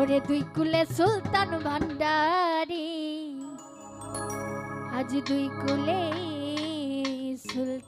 ওরে দুই কুলে সুলতান ভান্ডারি। আজ দুই কুলে সুলতান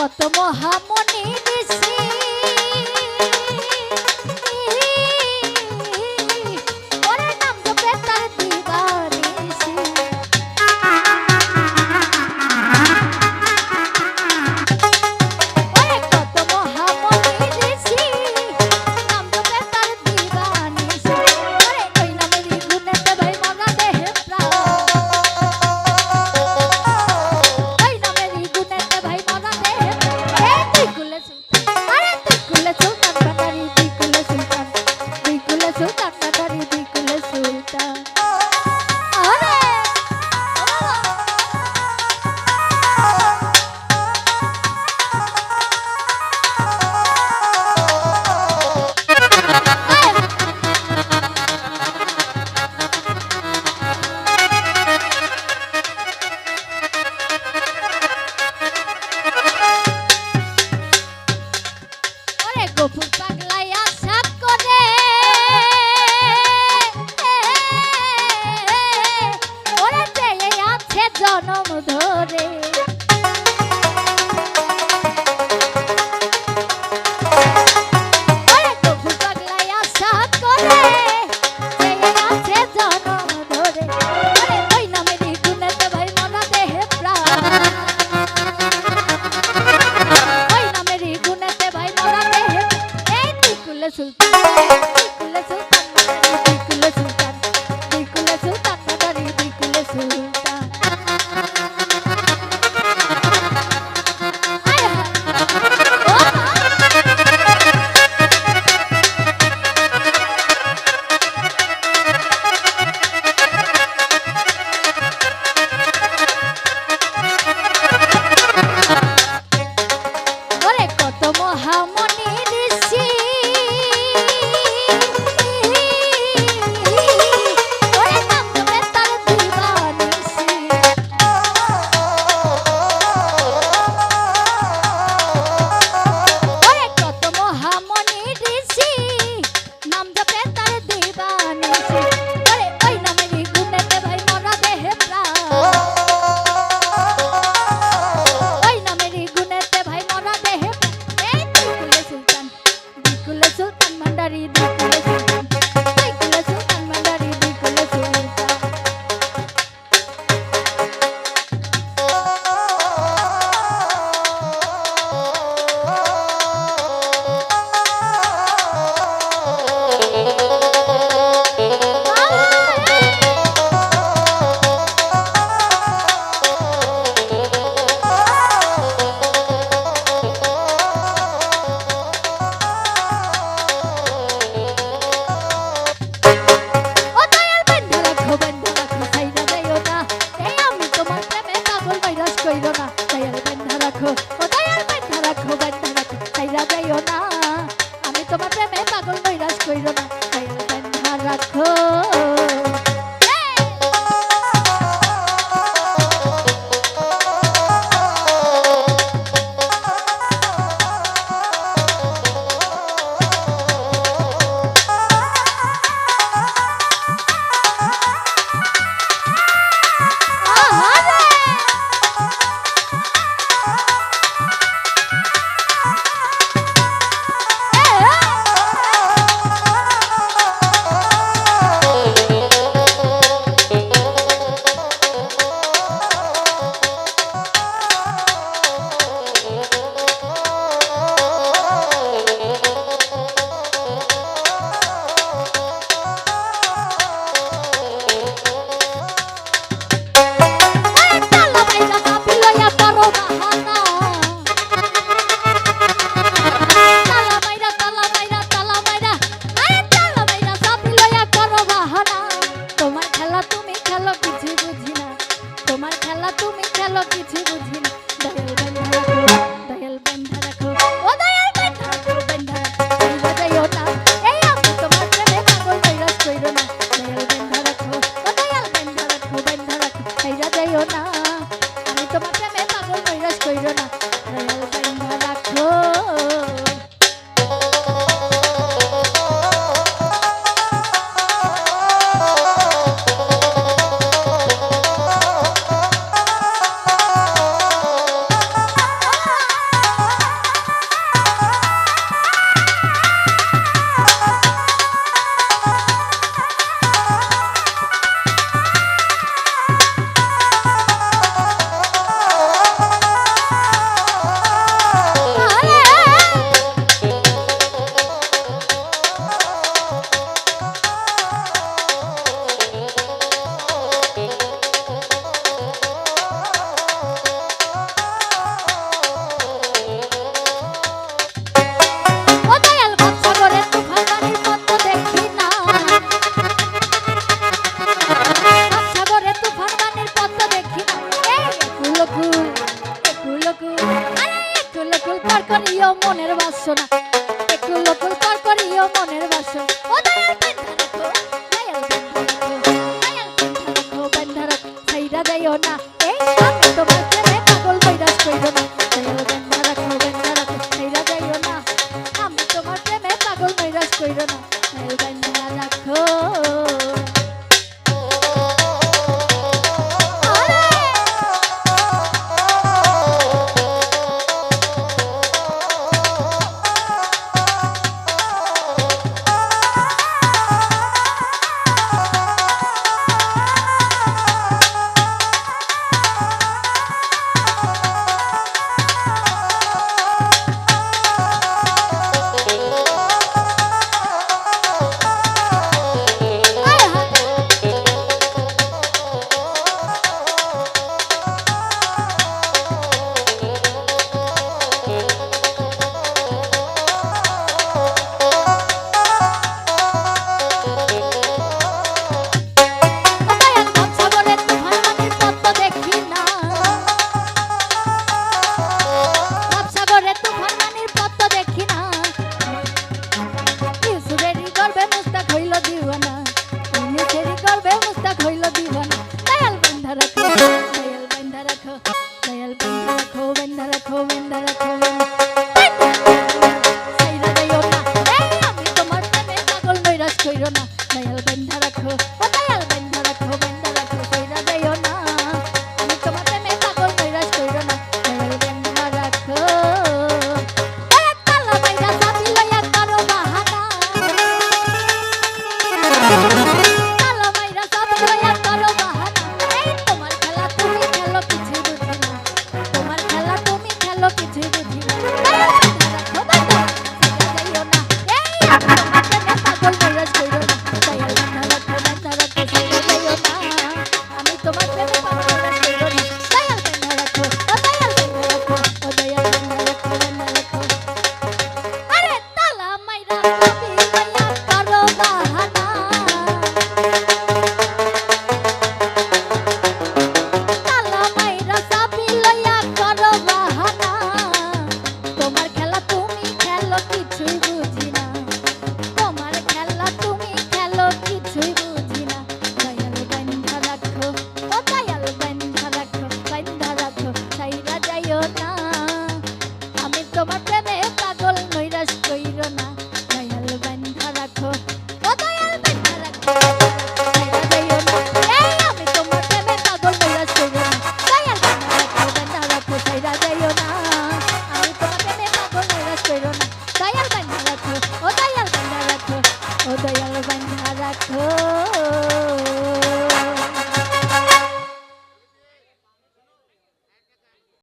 কত মহামনি নিশ কপু পাগলায় আসাদ করে ওরে আছে জনম ধরে কইরো না দয়াল বেন্ধা রাখো ও দয়াল বেন্ধা রাখো বেন্ধা রাখো তাই যাইও না। পার করিও মনের বাসনা। একুলো কুল পার করিও মনের বাসনা। ও দয়াল বেন্ধা রাখো ছাইরা যাইও না। এই আমি তোমার প্রেমে পাগল বৈরাস কইরো না। দয়াল বেন্ধা রাখো ছাইরা যাইও না। আমি তোমার প্রেমে পাগল নৈরাশ কইরো না। দয়াল বেন্ধা